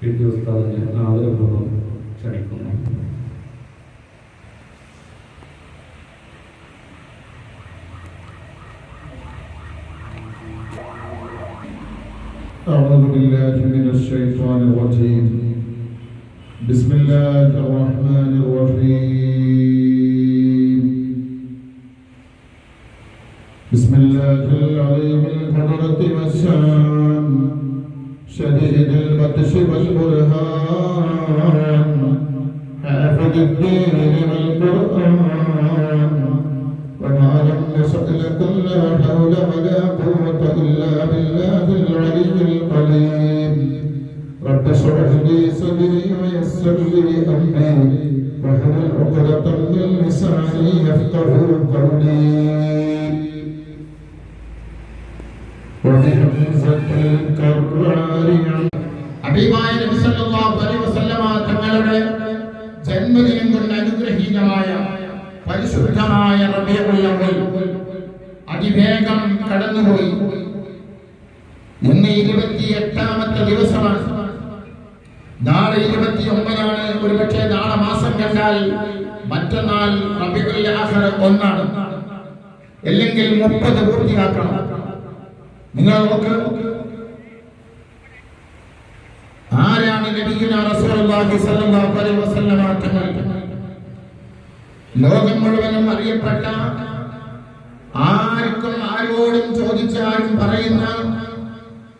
P T ഉസ്താദിനെ ആദരപൂർവ്വം ക്ഷണിക്കുന്നു أعوذ بالله من الشيطان الرجيم بسم الله الرحمن الرحيم قوة إلا بالله العلي القدير رب اشرح لي صدري ويسر لي أمري واحلل عقدة من لساني يفقه قولي وبحمزة الكرار ഹബീബായ നബി സല്ലല്ലാഹു അലൈഹി വസല്ലമ തങ്ങളുടെ ജന്മദിനം കൊണ്ട് അനുഗ്രഹീതമായ പരിശുദ്ധമായ റബീഉൽ അവ്വൽ അതിവേഗം കടന്നുപോയി ഇന്ന് ഇരുപത്തിയെട്ടാമത്തെ ദിവസമാണ്. നാളെ ഇരുപത്തി ഒമ്പതാണ് ഒരുപക്ഷെ നാളെ മാസം കണ്ടാൽ മറ്റന്നാൾ റബീഉൽ ആഖിർ ഒന്നാണ്. അല്ലെങ്കിൽ മുപ്പത് പൂർത്തിയാക്കണം. നിങ്ങൾ നോക്ക്. ആരാണ് നബിയുന റസൂലുള്ളാഹി സ്വല്ലല്ലാഹു അലൈഹി വസല്ലമ തങ്ങൾ ലോകം മുഴുവനും അറിയപ്പെട്ട ആർക്കും ആരോടും ചോദിച്ചാലും പറയുന്ന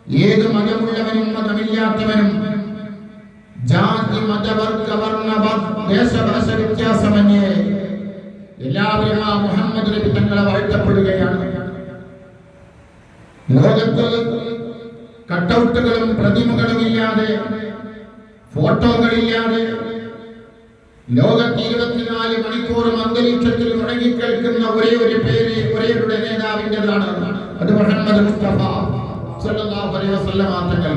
ഏത് മതമുള്ളവനും മതമില്ലാത്തവനും ജാതി മതവർഗ വർണ ദേശഭാഷ വ്യത്യാസമന്യേ എല്ലാവരും ആ മുഹമ്മദ് നബി തങ്ങളെ വാഴ്ത്തപ്പെടുകയാണ്. ലോകത്ത് കട്ടൗട്ടുകളും പ്രതിമകളും ഇല്ലാതെ ഫോട്ടോകളില്ലാതെ ലോകത്ത് ഇരുപത്തിനാല് മണിക്കൂറും അന്തരീക്ഷത്തിൽ മുടങ്ങിക്കേൽക്കുന്ന ഒരേ ഒരു പേര് ഒരു നേതാവിന്റെതാണ് അത് മുഹമ്മദ് മുസ്തഫ. തങ്ങൾ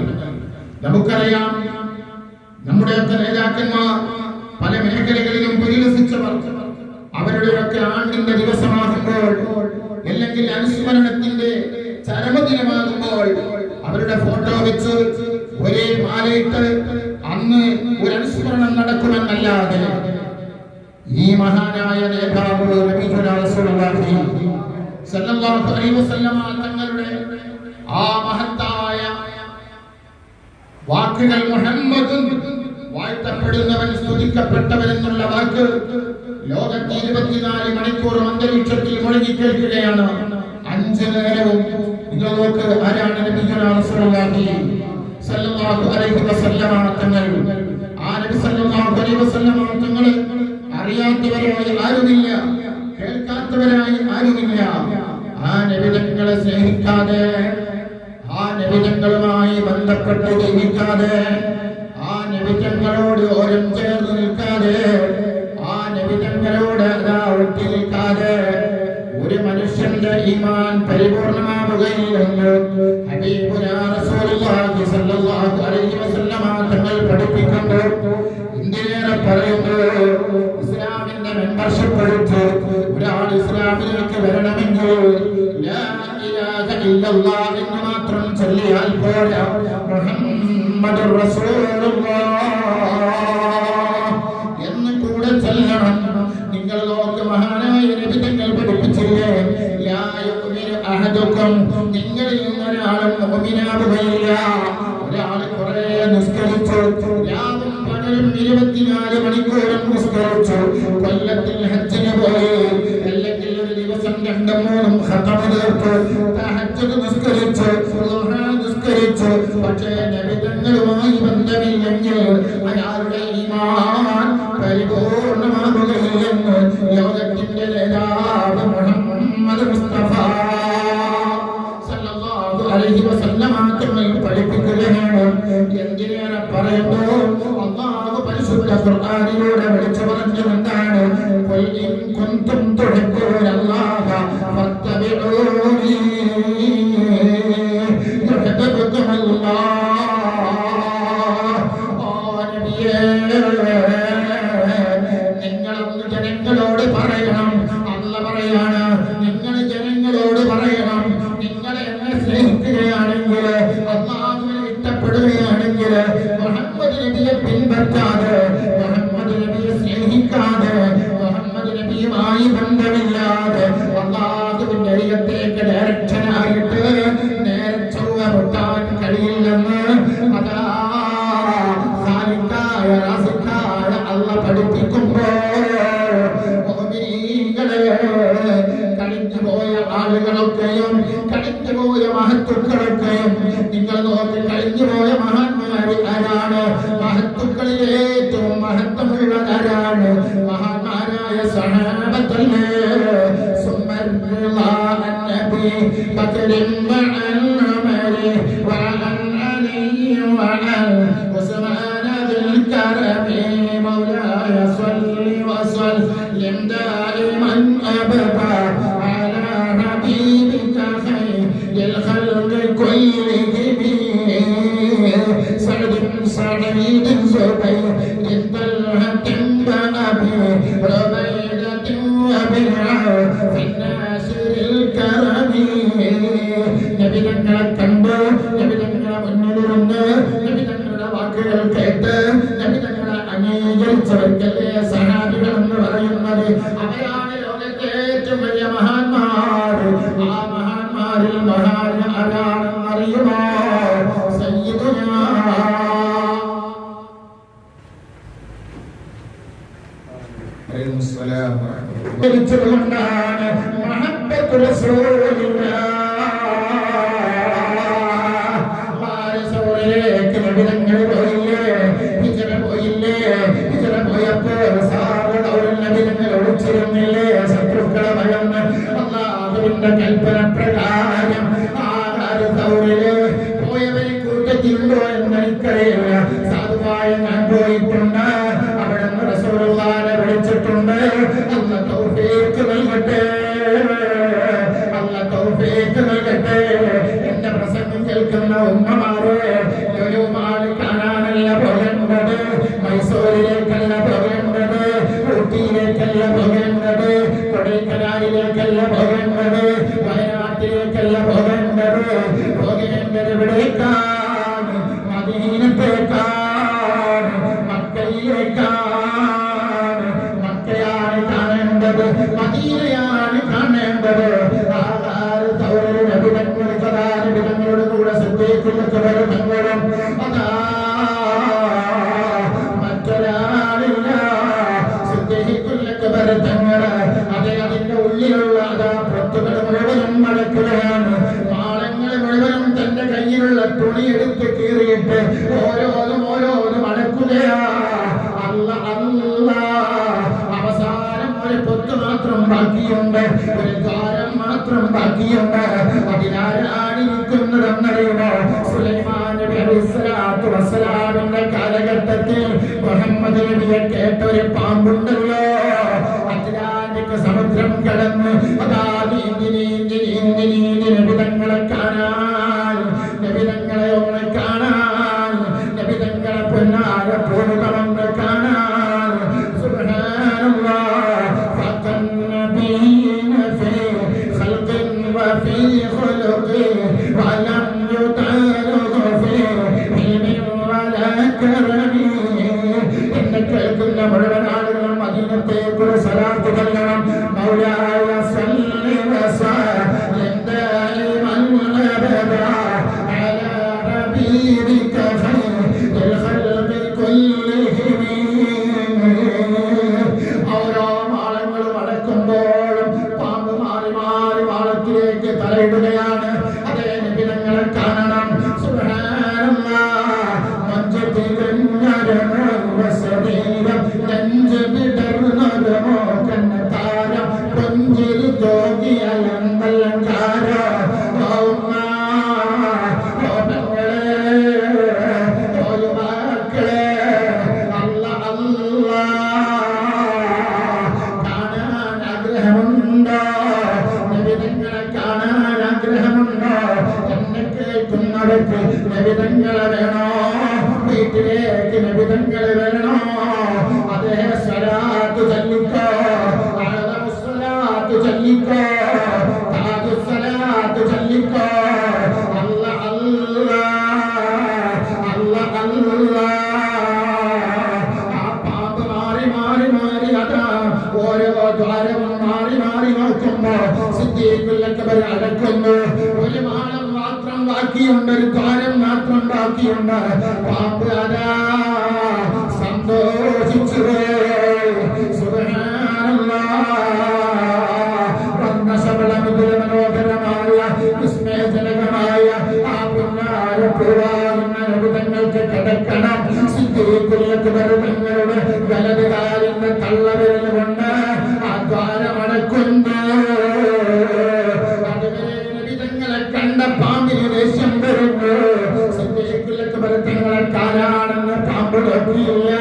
നമുക്കറിയാം നമ്മുടെയൊക്കെ നേതാക്കന്മാർ പല മേഖലകളിലും പരിലസിച്ചവർ അവരുടെയൊക്കെ ആണ്ടിന്റെ ദിവസമാകുമ്പോൾ അല്ലെങ്കിൽ അനുസ്മരണത്തിന്റെ ചരമദിനമാകുമ്പോൾ അവരുടെ ഫോട്ടോ വെച്ച് ഒരേ മാലയിട്ട് അന്ന് ഒരു അനുസ്മരണം നടക്കുമെന്നല്ലാതെ ഈ മഹാനായ നേതാവ് തങ്ങളുടെ ആ മഹത്തായ വാക്കുകൾ മുഹമ്മദ് വാഴ്ത്തപ്പെടുന്നവൻ സ്തുതിക്കപ്പെട്ടവൻ എന്നുള്ള വാക്ക് ലോകത്ത് ഇരുപത്തിനാല് മണിക്കൂറും അന്തരീക്ഷത്തിൽ മുഴങ്ങി കേൾക്കുകയാണ്. അഞ്ച് നേരവും നിങ്ങൾ നോക്ക് ആരാണ് തങ്ങൾ. തങ്ങൾ? അറിയാത്തവരായി ആരുമില്ല. കേൾക്കാത്തവരായി ആരുമില്ല. ആ നബിതങ്ങളെ സ്നേഹിക്കാതെ നബിതങ്ങളുമായി ബന്ധപ്പെട്ട് ജീവിക്കാതെ ആ നബിതങ്ങളോട് ഓരം ചേർന്ന് നിൽക്കാതെ ആ നബിതങ്ങളോട് അതാ ഒട്ടി നിൽക്കാതെ ഒരു മനുഷ്യന്റെ ഈമാൻ പരിപൂർണമാവുകയില്ലെന്ന് തങ്ങൾ പഠിപ്പിക്കുന്നു ഇന്ത്യയിലെ പറയുന്നു ഇസ്ലാമിന്റെ മെമ്പർഷിപ്പ് എടുത്ത് ഒരാൾ ഇസ്ലാമിലേക്ക് വരണമെങ്കിൽ ലാ ഇലാഹ ഇല്ലല്ലാഹ് എന്ന് മാത്രം ചൊല്ലിയാൽ പോരാ മുഹമ്മദുർ റസൂലുള്ളാഹ് എന്ന് കൂടെ ചൊല്ലണം. നിങ്ങൾ ലോക മഹാനായ നബി തങ്ങൾ പഠിപ്പിച്ചില്ലേ? നിങ്ങളിൽ നിന്നൊരാളും മുഅ്മിനാവുകയില്ല. ഒരാൾ കുറേ നിസ്കരിച്ചു. രാവും പകലും ഇരുപത്തിനാല് മണിക്കൂറും നിസ്കരിച്ചു. കൊല്ലത്തിൽ ഹജ്ജിന് പോയി. അല്ലെങ്കിൽ ഒരു ദിവസം രണ്ടും മൂന്നും ഹത്തമ തീർത്തു. നിസ്കരിച്ചു. ളുഹ നിസ്കരിച്ചു പക്ഷേ ലളിതങ്ങളുമായി ബന്ധമില്ലെങ്കിൽ അയാളുടെ ഈമാൻ പരിപൂർണമാകുകയില്ലെന്ന് ലോകത്തിന്റെ നേതാവ് മുഹമ്മദ് മുസ്തഫ പഠിപ്പിക്കുകയാണ്. എന്തിനേറെ പറയുന്നു? പരിശുദ്ധ വിളിച്ചു പറഞ്ഞു എന്താണ് ഖുൽ കൊന്തും കുൻതും കഴിഞ്ഞുപോയ ആളുകളൊക്കെയും കഴിഞ്ഞുപോയ മഹത്വക്കളൊക്കെയും നിങ്ങൾ നോക്കി കഴിഞ്ഞുപോയ മഹാന്മാരിൽ ആരാണ് മഹത്വക്കളിൽ ഏറ്റവും മഹത്വമുള്ളത് ആരാണ് മഹാന്മാരായ സഹാബത്തല്ലേ സുമർ പകരം അള്ളാഹുവിന്റെ കൽപ്പന പ്രകാരം ആധാര സൗരയിൽ പോയവർ കൂട്ടത്തിലുണ്ടോ എന്ന് സാധുവായ ഞാൻ പോയിട്ടുണ്ട്. അവിടെ റസൂലുള്ളാനെ വിളിച്ചിട്ടുണ്ട്. അല്ല തൗഫീക്ക് നൽകട്ടെ. അല്ല തൗഫീക്ക് നൽകട്ടെ. എന്റെ പ്രസംഗം കേൾക്കുന്ന ഉമ്മമാരെ കേട്ടൊരു പാമ്പുണ്ടല്ലോ. അറ്റ്ലാന്റിക് സമുദ്രം കടന്ന് അതാ നീന്തി നീന്തി നീന്തി നീന്തി നബിതങ്ങളെ കാണാൻ. അവർ അടക്കുന്നു ഒരു മാനം മാത്രം ബാക്കിയുണ്ട് ഒരു താരം മാത്രം ബാക്കിയുണ്ട്. പാമ്പ് അതാ സന്തോഷിച്ചു മനോഹരമായ വിസ്മയജനകമായ ആ പിന്നാരപ്പുഴാകുന്ന രവിതങ്ങൾക്ക് തങ്ങളെ കാലാണെന്ന് പാമ്പ് നോക്കിയില്ല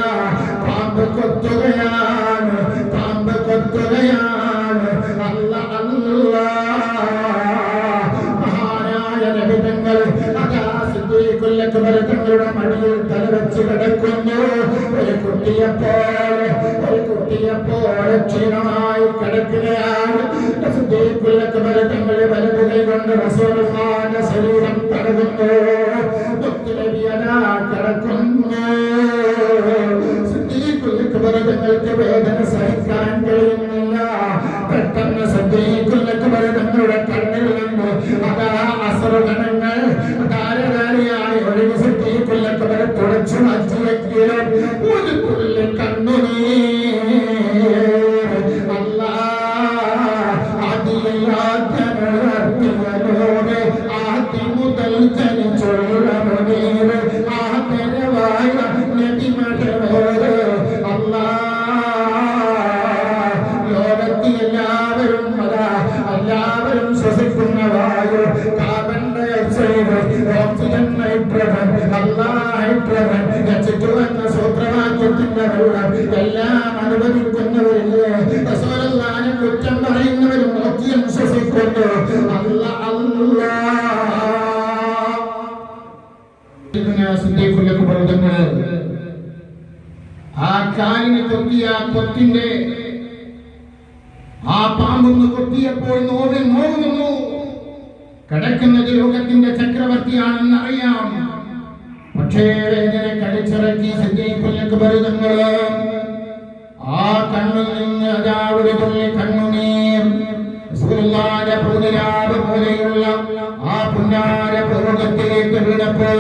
പാമ്പ് കൊത്തുകയാണ്. പാമ്പ് കൊത്തുകയാണ്. അല്ല അല്ല. മഹാനായ മടിയിൽ തലവെച്ച് കിടക്കുന്നു. ഒരു കുട്ടിയെ പോലെ ഒരു കുട്ടിയെ പോലെ ക്ഷീണമായി കിടക്കുകയാണ്. വലത് കൊണ്ട് ശരീരം തടകുന്നു കിടക്കുന്നു വേദന സഹിക്കാൻ കഴിയുന്നില്ല. പെട്ടെന്ന് സിദ്ദീഖുല്ലക്ക് സിദ്ദീഖുല്ലക്ക് ആ കാലിന് കൊത്തിയ കൊത്തിന്റെ ആ പാമ്പൊന്ന് കൊത്തിയപ്പോൾ നോവിൽ നോവുന്നു കിടക്കുന്നത് ലോകത്തിന്റെ ചക്രവർത്തിയാണെന്ന് അറിയാം പക്ഷേ വേദന കടിച്ചിറക്കി സഞ്ജയിക്കൊല്ലക്ക് ഭരിതങ്ങൾ ആ കണ്ണിൽ നിന്ന് അതാ ഒരു തുള്ളി കണ്ണുനീർ. പോലെയുള്ള ആ പുന്നാര പൂർവത്തിലേക്ക് വീണപ്പോൾ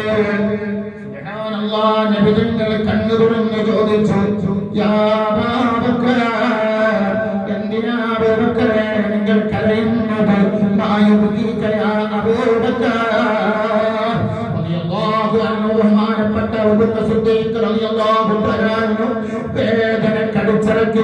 നബിതങ്ങൾ കണ്ണു തുറന്ന് ചോദിച്ചു നിങ്ങൾ കരയുന്നത് ബഹുമാനപ്പെട്ട വേദന കടിച്ചിറക്കി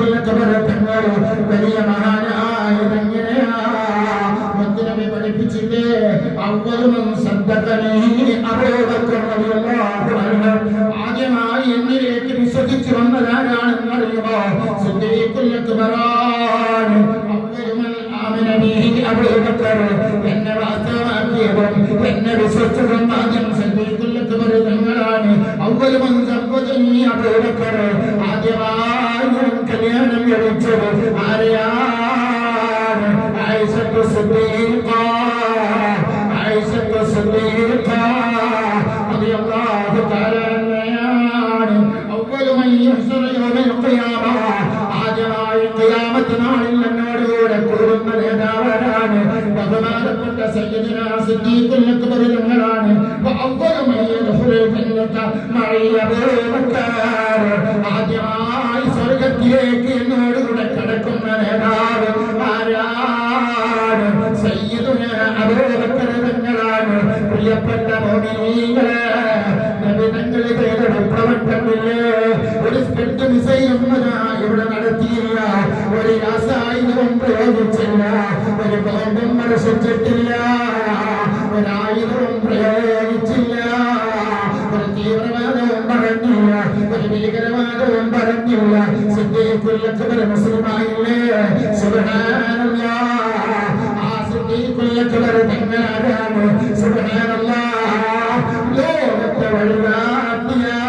സദ്ദീഖുല്ലക്ക് തങ്ങൾ വലിയ മഹാനായതെങ്ങനെയാ മുത്തുനബി പഠിപ്പിച്ചില്ലേ? അവരും അൻഹു ആദ്യമായി എന്നിലേക്ക് വിശ്വസിച്ചു വന്നതാരാണെന്ന് അറിയുമോ അബൂബക്കർ എന്നെ വാസ്തവമാക്കിയവൻ എന്നെ വിശ്വസിച്ചവൻ ആദ്യം സിദ്ദീഖുല്ലക്ക് തങ്ങളാണ് അവരും സമ്പദനി ആദ്യമായി കല്യാണം കഴിച്ചത് ആരെയാണ് ആയിഷത്ത് സിദ്ദീഖ ആയിഷത്ത് സിദ്ദീഖ റളിയല്ലാഹു തആല അൻഹയാണ് അവ്വലു മൻ യഹ്ശറ യൗമൽ ഖിയാമ. ആദ്യമായി ഖിയാമത്ത് നാളിൽ എന്നോടുകൂടെ കൂടുന്ന നേതാവാണ് ബഹുമാനപ്പെട്ട സയ്യിദുനാ സിദ്ദീഖുൽ അക്ബർ തങ്ങളാണ് വഅവ്വലു മൻ യദ്ഖുലുൽ ജന്നത മഅ അബൂബക്കർ ഭീകരവാദവും പറഞ്ഞില്ല സിദ്ദീഖുല്ലക്ബർ മുസ്ലിമായില്ലേ? സുബ്ഹാനല്ലാഹ് ആ സിദ്ദീഖുല്ലക്ബർ തങ്ങളാരാണ് സുബ്ഹാനല്ലാഹ് ലോകത്തെ വഴികാട്ടിയാണ്.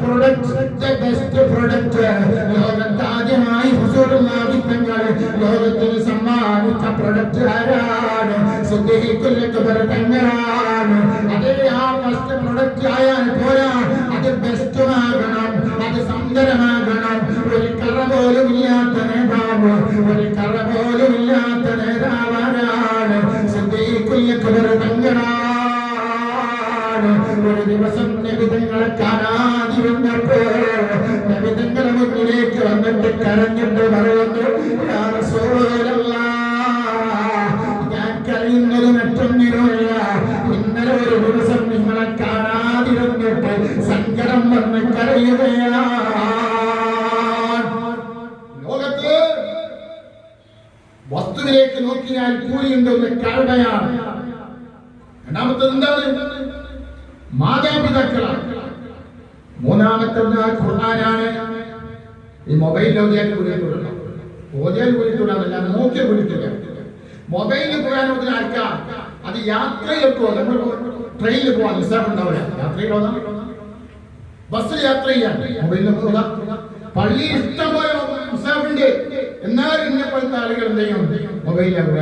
Product the best product. ലോകത്ത് ആദ്യമായി ഹുസൂറുള്ളാഹി തങ്ങൾ ലോകത്തിന് സമ്മാനിച്ച പ്രൊഡക്റ്റ് ആരാണ്? പോലും ഇല്ലാത്ത നേതാവ് ഒരു കറ പോലും ഇല്ലാത്ത നേതാവ് ആരാണ് തങ്ങളാണ് ഒരു ദിവസം നബിതങ്ങളെ കാണാതി വന്നപ്പോ നബിതങ്ങളെ മുന്നിലേക്ക് വന്നിട്ട് കരഞ്ഞിട്ട് പറയുന്നു വസ്തുവിലേക്ക് നോക്കിയാൽ കൂലിയുണ്ടെന്ന് കരുണയാണ്. രണ്ടാമത്തത് എന്താണ്? മാതാപിതാക്കളാണ്. മൂന്നാമത്തത് ഖുർആനാണ് ഈ മൊബൈൽ ഓതിയാൽ കൂലിയിട്ടുള്ള ഓതിയാൽ കൂലിയിട്ടുള്ളതല്ല നോക്കിയ കൂലിട്ടില്ല മൊബൈലിൽ ഖുർആൻ ആർക്കാ അത് യാത്രയിലൊക്കെ നമ്മൾ ട്രെയിനിൽ പോവാൻ നിസ്സാരം യാത്രയിലോ ഓതാം. ബസ്സിൽ യാത്ര ചെയ്യാൻ മൊബൈലിൽ ഓതാം. പള്ളി ഇഷ്ടം പോലെ എന്നാൽ ഇന്നെപ്പോലത്തെ ആളുകൾ എന്ത് ചെയ്യും? മൊബൈൽ ഓതുക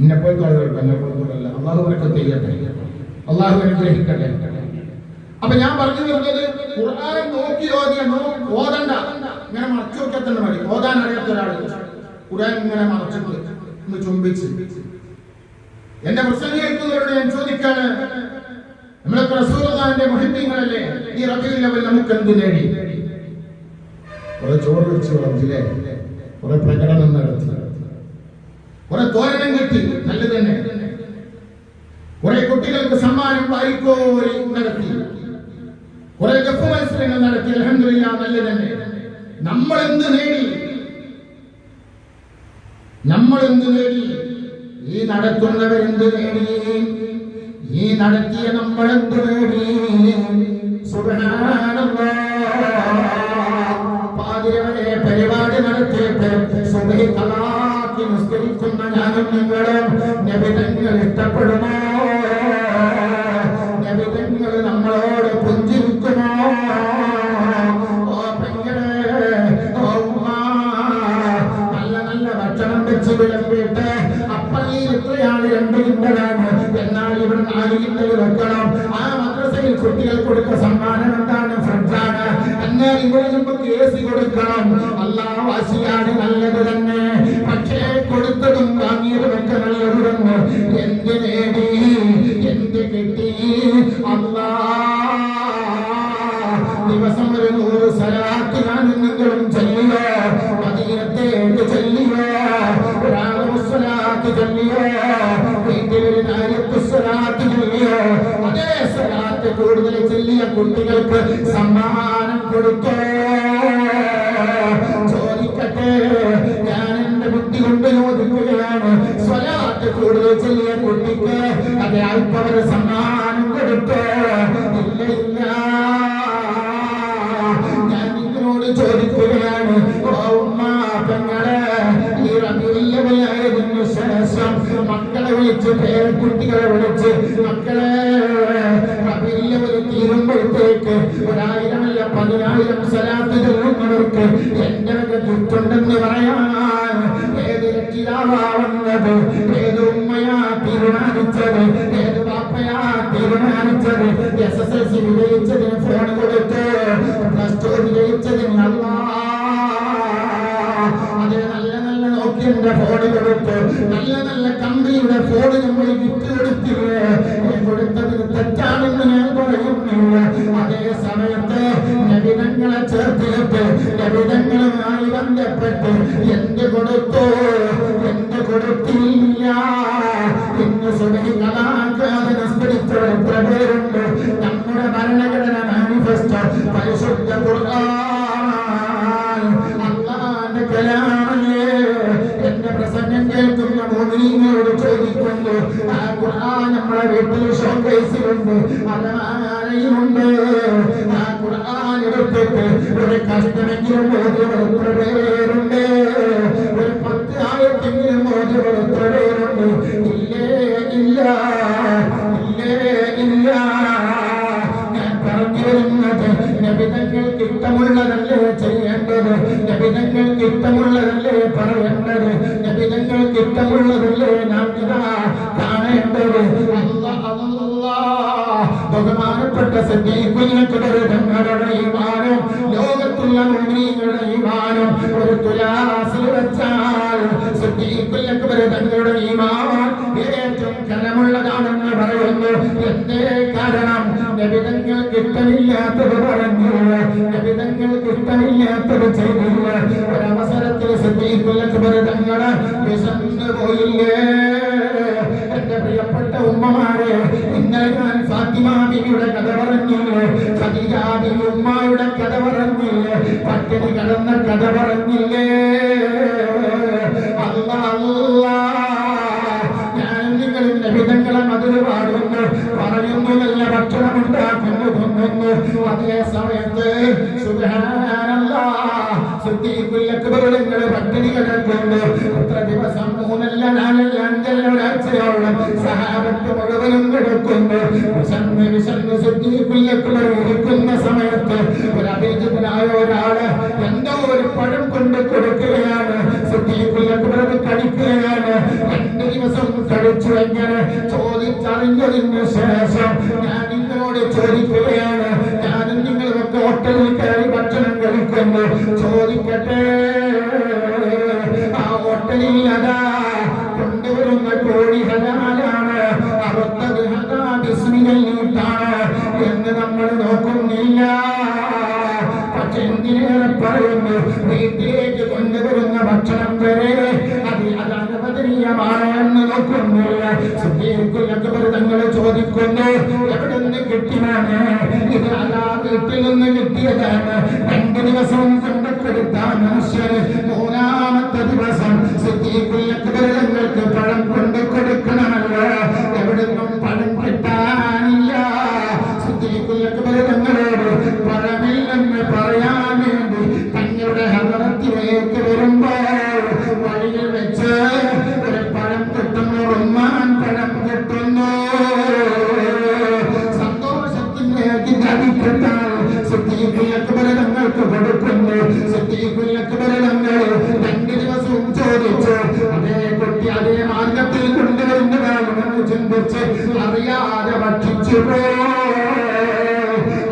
ഇന്നെപ്പോലത്തെ ആളുകൾ എന്നെപ്പോലത്തുള്ള അള്ളാഹു വരക്കത്ത് ചെയ്യട്ടെ. അള്ളാഹു അനുഗ്രഹിക്കട്ടെ അപ്പൊ ഞാൻ പറഞ്ഞു വരുന്നത് ഖുർആൻ നോക്കി ഓതിയ ഓതണ്ട. ഇങ്ങനെ മറച്ചു വെക്കത്തന്നെ തന്നെ മതി. ഓതാൻ അറിയാത്ത ഒരാൾ ഖുർആൻ ഇങ്ങനെ മറച്ചു ഒന്ന് ചുംബിച്ച്. എന്റെ പ്രസംഗം കേൾക്കുന്നവരോട് ഞാൻ ചോദിക്കാണ് നമ്മളെ റസൂലുള്ളാഹിന്റെ മുഹിബീങ്ങളല്ലേ? ഈ റബീഉൽ അവൽ നമുക്ക് എന്ത് നേടി? കുറെ ചോറ് വെച്ച് വിളമ്പില്ലേ കുറെ പ്രകടനം നടത്തി. കുറെ തോരണം കിട്ടി. നല്ല തന്നെ. കുറെ കുട്ടികൾക്ക് സമ്മാനം വായിക്കോരി നടത്തി. കുറെ ഗഫ് മത്സരങ്ങൾ നടത്തി. അലഹമില്ല നല്ല തന്നെ. നമ്മൾ എന്ത് നേടി? നമ്മൾ എന്ത് നേടി? ഈ നടത്തുന്നവരെന്ത് നേടി? ഈ നടത്തിയ നമ്മൾ എന്ത് നേടി? സുബ്ഹാനല്ലാഹ്. പാതിരവരെ പരിപാടി നടത്തിയിട്ട് സുബഹി തലാക്കി നിസ്കരിക്കുന്ന ഞാനും നിങ്ങളും നബിതങ്ങൾ ഇഷ്ടപ്പെടുമോ? നബിതങ്ങൾ നമ്മളോട് പുഞ്ചിരിക്കുമോ? ഓ പെങ്ങളെ ഓ ഉമ്മ നല്ല നല്ല ഭക്ഷണം വെച്ച് വിളമ്പിയിട്ട് അപ്പള്ളിയിൽ എത്രയാണ് രണ്ട് കിണ്ടലാണ്. എന്നാൽ ഇവിടെ നാല് കിണ്ടൽ വെക്കണം. ആ മദ്രസയിൽ കുട്ടികൾ കൊടുത്ത സമ്മാനം ഇവിടെ നമുക്ക് എ സി കൊടുക്കണം. അല്ലാ വാശിയാണ് നല്ലത് തന്നെ. പക്ഷേ കൊടുത്തതും വാങ്ങിയതും ഒക്കെ നല്ലത് തന്നെ എന്ത് നേടി? എന്ത് കിട്ടി? അല്ലാ ദിവസം ഒരു നൂറ് സലാത്ത് ഞാൻ നിങ്ങളും ചൊല്ലുക മദീനത്തേക്ക് ചൊല്ലുക ഒരാളും സ്വലാത്ത് ചൊല്ലുക വീട്ടിൽ ഒരു അതേ സ്വലാത്ത് കൂടുതൽ ചെല്ലിയ കുട്ടികൾക്ക് സമ്മാനം കൊടുത്തോ? ചോദിക്കട്ടെ ഞാൻ എന്റെ ബുദ്ധി കൊണ്ട് ചോദിക്കുകയാണ് സ്വലാത്ത് കൂടുതൽ ചെല്ലിയ കുട്ടിക്ക് അതെ അല്പവരെ സമ്മാനം ചൊല്ലുന്നവർക്ക് എന്റെ ചുറ്റുണ്ടെന്ന് പറയാൻ ഏത് രക്ഷിതാവാ വന്നത് ഏത് ഉമ്മയാ തീരുമാനിച്ചത്? ഏത് പാപ്പയാ തീരുമാനിച്ചത്? എസ് എസ് എൽ സി വിജയിച്ചതിന് ഫോൺ കൊടുത്ത് പ്ലസ് ടു വിജയിച്ചതിന് അല്ലാ നോക്കിയന്റെ ഫോൺ കൊടുത്ത് നല്ല നല്ല കമ്പനിയുടെ ഫോൺ നമ്മൾ വിറ്റ് കൊടുത്തില്ലേ തെറ്റാണെന്ന് ഞാൻ പറയുന്നില്ല. അതേ സമയത്ത് നബിതങ്ങളെ ചേർത്തിട്ട് നബിതങ്ങളുമായി ബന്ധപ്പെട്ട് എന്ത് കൊടുത്തു? എന്ത് കൊടുത്തില്ല? ഇന്ന് കലാകാതെ നിസ്കരിച്ചവർ എത്ര പേരുണ്ട്. നമ്മുടെ ഭരണഘടന മാനിഫെസ്റ്റോ പരിശുദ്ധ ഖുർആൻ. അള്ളാന്റെ മോദിനിയോട് ചോദിക്കുന്നു. ആ ഖുർആൻ നമ്മുടെ വീട്ടിൽ ഷോക്കേസിലുണ്ട്. അലമാരയിലുണ്ട്. ആ ഖുർആൻ എടുത്തിട്ട് ഒരു കഷ്ടമെങ്കിലും മോദികൾ എത്ര പേരുണ്ട്? ഒരു പത്ത് ആയിരത്തെങ്കിലും മോദികൾ എത്ര പേരുണ്ട്? ഇല്ലേ ഇല്ല ഇല്ലേ ഇല്ല. ഞാൻ പറഞ്ഞു വരുന്നത് നബിതങ്ങൾക്ക് ഇഷ്ടമുള്ളതല്ലേ ചെയ്യേണ്ടത്? നബിതങ്ങൾക്ക് ഇഷ്ടമുള്ളതല്ലേ പറയേണ്ടത്? ഇഷ്ടമുള്ളതല്ലേ നാം ഇതാ കാണേണ്ടത്? ബഹുമാനപ്പെട്ട സജീവങ്ങളുടെ ഈമാനും ലോകത്തുള്ള മുസ്ലിങ്ങളുടെ ഈമാനം ഒരു തുലാസിൽ വെച്ചാൽ സജീവരുടെ തങ്ങളുടെ ഈമാൻ ഏറ്റവും കനമുള്ളതാണെന്ന് പറയുന്നു. എന്തേ കാരണം? നബിതങ്ങൾക്ക് കിട്ടമില്ലാത്തത് പറഞ്ഞു. നബിതങ്ങൾക്ക് കിട്ടമില്ലാത്തത് ചെയ്തില്ല ഒരവസരത്തിൽ തങ്ങൾ വിശന്നു പോയില്ലേ? എന്റെ പ്രിയപ്പെട്ട ഉമ്മമാരെ ഇന്നലെ ഞാൻ ഫാത്തിമ ബിബിയുടെ കഥ പറഞ്ഞില്ലേ? ഖദീജ ഉമ്മയുടെ കഥ പറഞ്ഞില്ലേ? പട്ടിണി കടന്ന കഥ പറഞ്ഞില്ലേ? അല്ല അല്ല. ഞാൻ നിങ്ങളിൽ നബിതങ്ങളെ മധുര പാടുന്നു ഭക്ഷണമുണ്ടാക്കുന്നു തിന്നുന്നു അതേ സമയത്ത് പട്ടിണി കിടക്കുന്നു. എത്ര ദിവസം മൂന്നല്ല നാലല്ല അഞ്ചല്ല ഒരാഴ്ചയോളം സഹാബത്ത് മുഴുവനും കിടക്കുന്നു. വിശന്ന് വിശന്ന് സുദ്ദീഖുൽ ഇരിക്കുന്ന സമയത്ത് ഒരു അഭിജിതനായ ഒരാൾ എന്തോ ഒരു പഴം കൊണ്ട് കൊടുക്കുകയാണ് സുദ്ദീഖുൽ കഴിക്കുകയാണ് രണ്ട് എങ്ങനെ ചോദിച്ചറിഞ്ഞതിന് ശേഷം ഞാൻ നിങ്ങളോട് ചോദിക്കുകയാണ്. ഞാനും നിങ്ങളുമൊക്കെ ഹോട്ടലിൽ കയറി ഭക്ഷണം കഴിക്കുന്നു. ചോദിക്കട്ടെ. ആ ഹോട്ടലിൽ അതാ കൊണ്ടുവരുന്ന കോഴി ഹലാലാണ്. അറുത്തത് ഹലാ ബിസ്മില്ലിട്ടാണ് എന്ന് നമ്മൾ നോക്കുന്നില്ല. പക്ഷെ എന്തിനേറെ പറയുന്നു? വീട്ടിലേക്ക് കൊണ്ടുവരുന്ന ഭക്ഷണം വരെ തങ്ങൾ ചോദിക്കുന്നു. എവിടെ നിന്ന് കിട്ടിയാണ് ഇത് അതാ വീട്ടിൽ നിന്ന് കിട്ടിയതാണ്. രണ്ട് ദിവസം കൊണ്ടപ്പെടുത്ത മനുഷ്യന് മൂന്നാമത്തെ ദിവസം. സുദ്ദീഖുൽ ഭക്ഷിച്ചു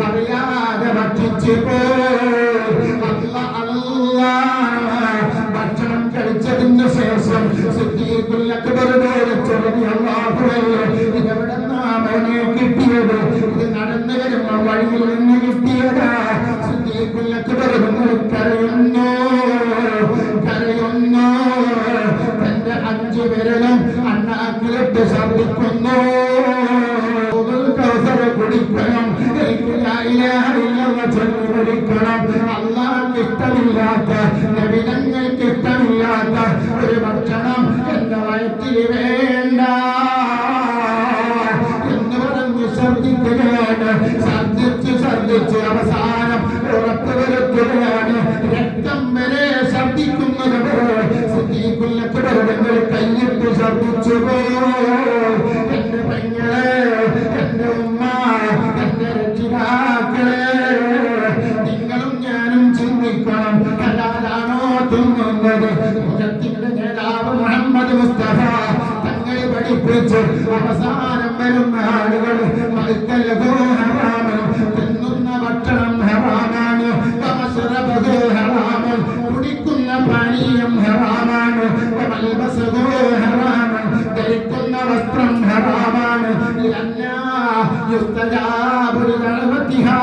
അറിയാതെ ഭക്ഷിച്ചു അല്ല അല്ല ഭക്ഷണം കഴിച്ചതിന് ശേഷം ഇതെവിടെ കിട്ടിയത് ഇത് നടന്നു വരുമ്പോ വഴിയിൽ നിന്ന് കിട്ടിയതാ അഞ്ചു വിരലും അണ്ണാക്കിലിട്ട് ശബ്ദിക്കുന്നു കുടിക്കണം അള്ളാഹ്ക്ക് ഇഷ്ടമില്ലാത്ത നബിതങ്ങൾക്ക് ഇഷ്ടമില്ലാത്ത ഒരു ഭക്ഷണം എന്റെ വയറ്റിൽ വേണ്ട. എന്ന് പറഞ്ഞ് ശ്രദ്ധിക്കുകയാണ് ശ്രദ്ധിച്ച് ശ്രദ്ധിച്ച് അവസാനം ഉറപ്പ് വരുത്തുകയാണ്. രക്തം വരെ ശ്രദ്ധിക്കുന്നത് പോലെ. കയ്യിട്ട് ശ്രദ്ധിച്ചു പോയോ. പഠിപ്പിച്ച് അവസാനം വരുന്ന ആളുകൾ തിന്നുന്ന ഭക്ഷണം ഹറാമാണ് ഹറാമ് കുടിക്കുന്ന പാനീയം ഹറാമാണ് ഹറാമ് ധരിക്കുന്ന വസ്ത്രം ഹറാമാണ്. ലന്നാ യുസ്തജാബു ലിദഅവതിഹാ